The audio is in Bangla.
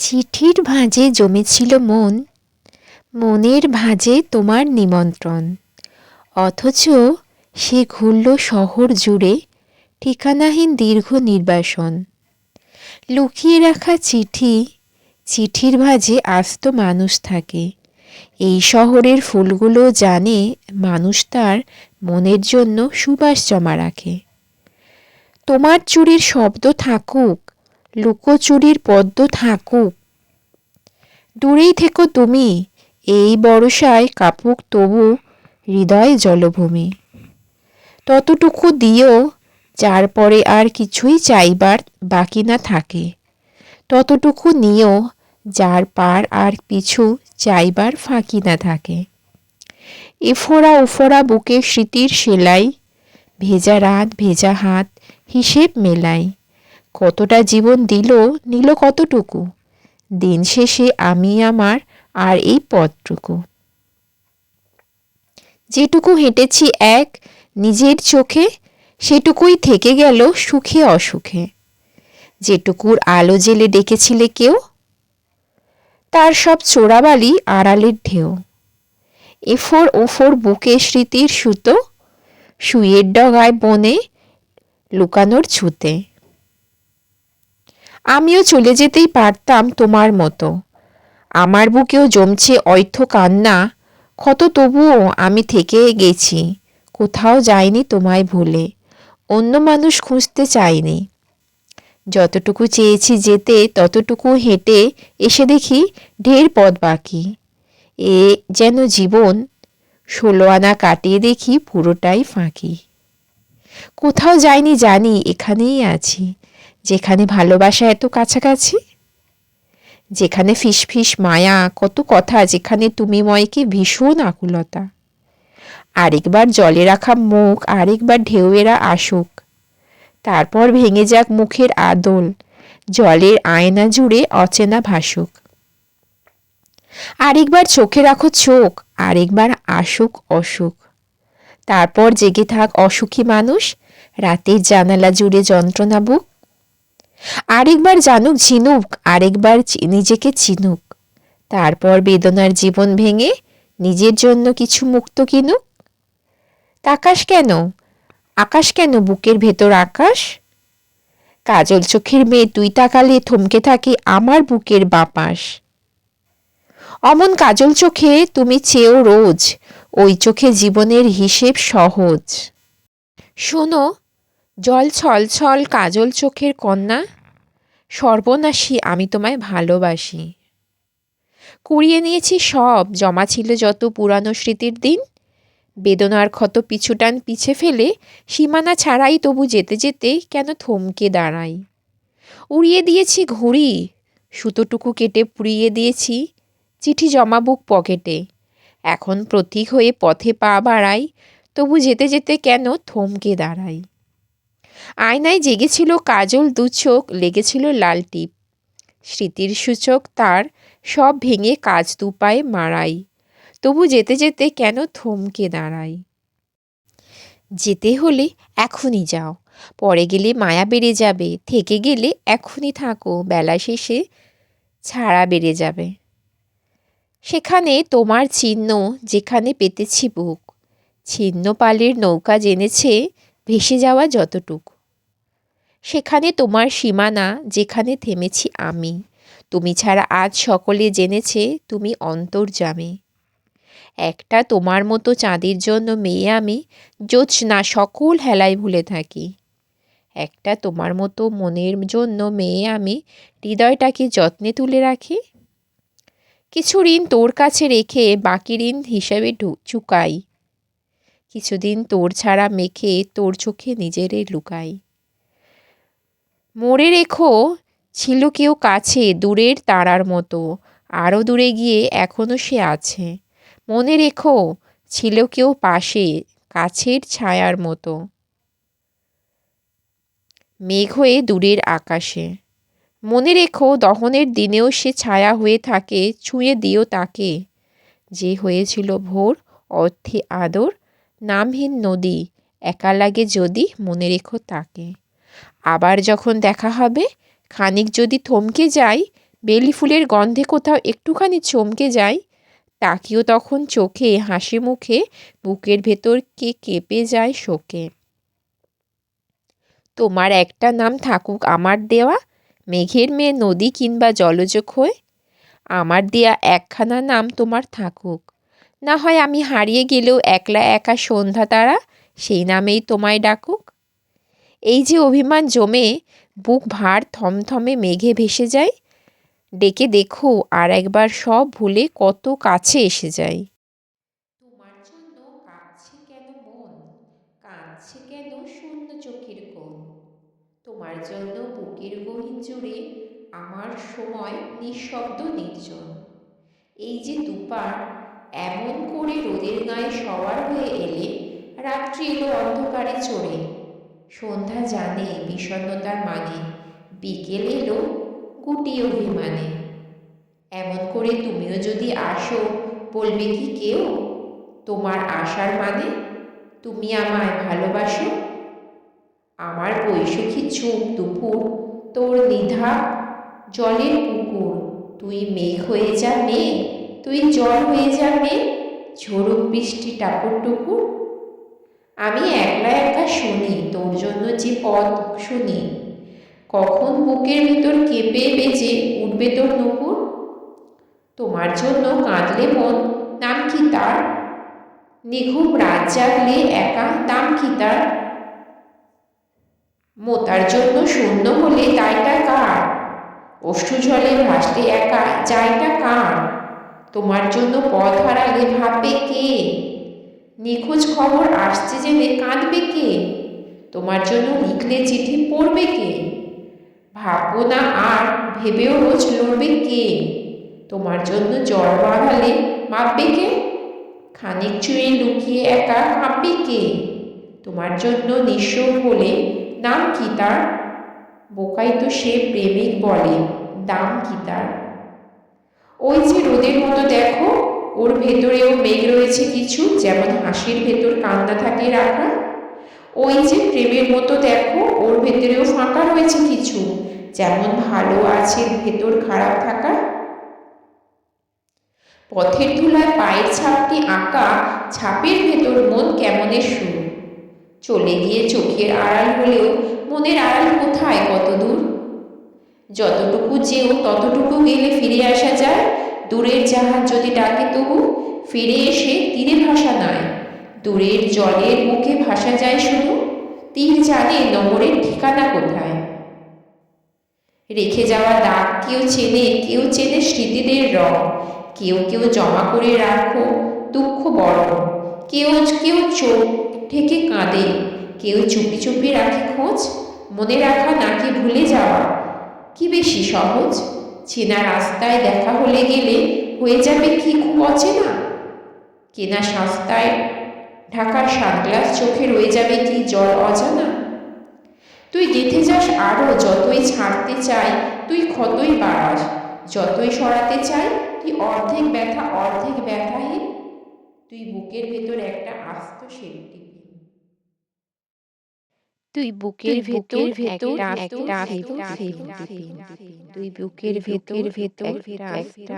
চিঠির ভাঁজে জমেছিল মন, মনের ভাঁজে তোমার নিমন্ত্রণ। অথচ সে ঘুরল শহর জুড়ে ঠিকানাহীন দীর্ঘ নির্বাসন। লুকিয়ে রাখা চিঠি, চিঠির ভাঁজে আস্ত মানুষ থাকে। এই শহরের ফুলগুলো জানে মানুষ তার মনের জন্য সুবাস জমা রাখে। তোমার চুরির শব্দ থাকুক লুকোচুরির পদ্ম থাকুক। দূরেই থেকো তুমি, এই বরসায় কাপুক তবু হৃদয় জলভূমি। ততটুকু দিও, যার পরে আর কিছুই চাইবার বাকি না থাকে। ততটুকু নিও, যার পার আর পিছু চাইবার ফাঁকি না থাকে। এফোরা ওফোরা বুকে স্মৃতির সেলাই, ভেজা রাত ভেজা হাত হিসেব মেলাই। কতটা জীবন দিল, নিল কতটুকু? দিন শেষে আমি আমার আর এই পথটুকু। যেটুকু হেঁটেছি এক, নিজের চোখে, সেটুকুই থেকে গেল সুখে অসুখে। যেটুকুর আলো জেলে ডেকেছিলে কেউ? তার সব চোরাবালি আড়ালের ঢেউ। এফোর ওফোর বুকে স্মৃতির সুতো শুয়ের ডগায় বনে লুকানোর ছুতে। আমিও চলে যেতেই পারতাম তোমার মতো। আমার বুকেও জমছে অর্থ কান্না, ক্ষত তবুও আমি থেকে গেছি, কোথাও যাইনি তোমায় ভুলে, অন্য মানুষ খুঁজতে চাইনি। যতটুকু চেয়েছি যেতে, ততটুকু হেঁটে এসে দেখি ঢের পথ বাকি। এ যেন জীবন, ষোলো আনা কাটিয়ে দেখি পুরোটাই ফাঁকি। কোথাও যাইনি জানি, এখানেই আছি। যেখানে ভালোবাসা এত কাছাকাছি? যেখানে ফিস মায়া, কত কথা, যেখানে তুমি ময়কে ভীষণ আকুলতা। আরেকবার জলে রাখা মুখ, আরেকবার ঢেউয়েরা আসুক। তারপর ভেঙে যাক মুখের আদল, জলের আয়না জুড়ে অচেনা ভাসুক। আরেকবার চোখে রাখো চোখ, আরেকবার আসুক অসুখ। তারপর জেগে থাক অসুখী মানুষ, রাতের জানালা জুড়ে যন্ত্রণা বুক। আরেকবার জানুক ঝিনুক, আরেকবার নিজেকে চিনুক। তারপর বেদনার জীবন ভেঙে নিজের জন্য কিছু মুক্ত কিনুক। তাকাশ কেন? আকাশ কেন বুকের ভেতর আকাশ? কাজল চোখের মেয়ে, তুই তাকালে থমকে থাকে আমার বুকের বাপাস অমন কাজল চোখে তুমি চেয়েও রোজ, ওই চোখে জীবনের হিসেব সহজ। শোনো জল ছল ছল কাজল চোখের কন্যা, সর্বনাশী আমি তোমায় ভালোবাসি। কুড়িয়ে নিয়েছি সব, জমা ছিল যত পুরানো স্মৃতির দিন। বেদনার ক্ষত পিছুটান পিছে ফেলে, সীমানা ছাড়াই তবু যেতে যেতে কেন থমকে দাঁড়াই। উড়িয়ে দিয়েছি ঘুড়ি, সুতোটুকু কেটে পুড়িয়ে দিয়েছি, চিঠি জমা বুক পকেটে। এখন প্রতীক হয়ে পথে পা বাড়াই, তবু যেতে যেতে কেন থমকে দাঁড়াই। আয়নায় জেগেছিল কাজল দু চোখ, লেগেছিল লাল টিপ। স্মৃতির সূচক তার সব ভেঙে কাজ দুপায়ে মারাই তবু যেতে যেতে কেন থমকে দাঁড়াই? যেতে হলে এখনই যাও। পরে গেলে মায়া বেড়ে যাবে। থেকে গেলে এখনই থাকো। বেলা শেষে ছাড়া বেড়ে যাবে। সেখানে তোমার চিহ্ন, যেখানে পেতেছি বুক। ছিন্ন পালের নৌকা জেনেছে ভেসে যাওয়া যতটুকু। সেখানে তোমার সীমানা যেখানে থেমেছি আমি। তুমি ছাড়া আজ সকলে জেনেছে তুমি অন্তর্জামে একটা তোমার মতো চাঁদের জন্য মেয়ে আমি জোৎস্না সকল হেলায় ভুলে থাকি। একটা তোমার মতো মনের জন্য মেয়ে আমি হৃদয়টাকে যত্নে তুলে রাখি। কিছু ঋণ তোর কাছে রেখে বাকি ঋণ হিসেবে চুকাই। কিছুদিন তোর ছাড়া মেখে তোর চোখে নিজেরে লুকাই। মোড়ে রেখো, ছিল কেউ কাছে দূরের তারার মতো আরও দূরে গিয়ে এখনও সে আছে। মনে রেখো, ছিল কেউ পাশে, কাছের ছায়ার মতো। মেঘ হয়ে দূরের আকাশে। মনে রেখো, দহনের দিনেও সে ছায়া হয়ে থাকে, ছুঁয়ে দিও তাকে। যে হয়েছিল ভোর, অর্থে আদর, নামহীন নদী, একা লাগে যদি মনে রেখো তাকে। আবার যখন দেখা হবে, খানিক যদি থমকে যাই, বেলি ফুলের গন্ধে কোথাও একটুখানি চমকে যায় তাকিও তখন চোখে, হাসি মুখে, বুকের ভেতর কে কেঁপে যায় শোকে। তোমার একটা নাম থাকুক আমার দেওয়া, মেঘের মেয়ে নদী কিংবা জলজ হয়ে আমার দেয়া একখানা নাম তোমার থাকুক। না হয় আমি হারিয়ে গেলেও একলা একা সন্ধ্যা তারা, সেই নামেই তোমায় ডাকুক। এই যে অভিমান জমে বুক ভার থমথমে মেঘে ভেসে যায়, ডেকে দেখো আর একবার সব ভুলে কত কাছে এসে যায়। তোমার জন্য কাঁদছে কেন চোখের তোমার জন্য বুকের গহীন জুড়ে আমার সময় নিঃশব্দ নির্জন। এই যে দুপার এমন করে রোদের গায়ে সবার হয়ে এলে, রাত্রি এলো অন্ধকারে চড়ে। সন্ধ্যা জানে বিষণ্ণতার মানে বিকেল এলো গুটি অভিমানে। এমন করে তুমিও যদি আসো, বলবে কি কেউ? তোমার আসার মানে? তুমি আমায় ভালোবাসো? আমার বৈশাখী চোখ দুপুর, তোর নিধা জলের পুকুর। তুই মেঘ হয়ে যা তুই জল হয়ে যা মেঘ। বৃষ্টি টাপুর টুকুর আমি একলা একা শুনি, তোর জন্য যে পথ শুনি। কখন বুকের ভিতর কেঁপে বেজে উঠবে তোর নুপুর? তোমার জন্য কাঁদলে মন, নাম কি তার? নিঘুম রাত জাগলে একা, নাম কি তার? মোতার জন্য শূন্য হলে তাইটা কার? অষ্টু জলে ভাসতে একা, যাইটা কার? তোমার জন্য পথ হারালে ভাববে কে? নিখোঁজ খবর আসছে জেনে কাঁদবে কে? তোমার জন্য লিখলে চিঠি পড়বে কে? ভাববো না আর ভেবেও রোজ লড়বে কে? তোমার জন্য জ্বর বাঁধালে মাপবে কে? খানিক চুয়ে লুকিয়ে একা কাঁপবে কে? তোমার জন্য নিঃস্ব হলে নাম কি তার? বোকাই তো সে প্রেমিক বলে, দাম কি তার? ওই যে রোদের মতো দেখো ওর ভেতরেও মেঘ রয়েছে কিছু, যেমন হাসির ভেতর কান্না থাকে রাখা। ওই যে প্রেমের মতো দেখো, ওর ভেতরেও ফাঁকা রয়েছে কিছু, যেমন ভালো আছে ভেতর খারাপ থাকা। পথের ধুলায় পায়ের ছাপটি আঁকা, ছাপের ভেতর মন কেমনের সুর চলে গিয়ে চোখের আড়াল হলেও মনের আড়াল কোথায় কত দূর যতটুকু যেও ততটুকু গেলে ফিরে আসা যায় দূরের জাহাজ যদি ডাকে তবু ফিরে এসে তীরে ভাসা নয়। দূরের জলের মুখে ভাসা যায় শুধু। তীর জানে নম্বরের ঠিকানা কোথায়। রেখে যাওয়া দাগ কেউ চেনে কেউ চেনে স্মৃতিদের রং। কেউ কেউ জমা করে রাখো দুঃখ বড় কেউ কেউ চোখ ঠেকে কাঁদে। কেউ চুপি চুপি রাখে খোঁজ। মনে রাখা নাকি ভুলে যাওয়া। কি বেশি সহজ? চেনা রাস্তায় দেখা হলে গেলে হয়ে যাবে কি খুব অচেনা? কেনা সস্তায় ঢাকার সানগ্লাস চোখে রয়ে যাবে কি জল অজানা? তুই গেঁথে যাস আরও যতই ছাড়তে চাই তুই ক্ষতই বাড়াস, যতই সরাতে চাই তুই অর্ধেক ব্যথা, অর্ধেক ব্যথাহীন। তুই বুকের ভেতর একটা আস্ত শেলটি তুই বুকের ভেতর ভেতর একটা তুই বুকের ভেতর ভেতর একটা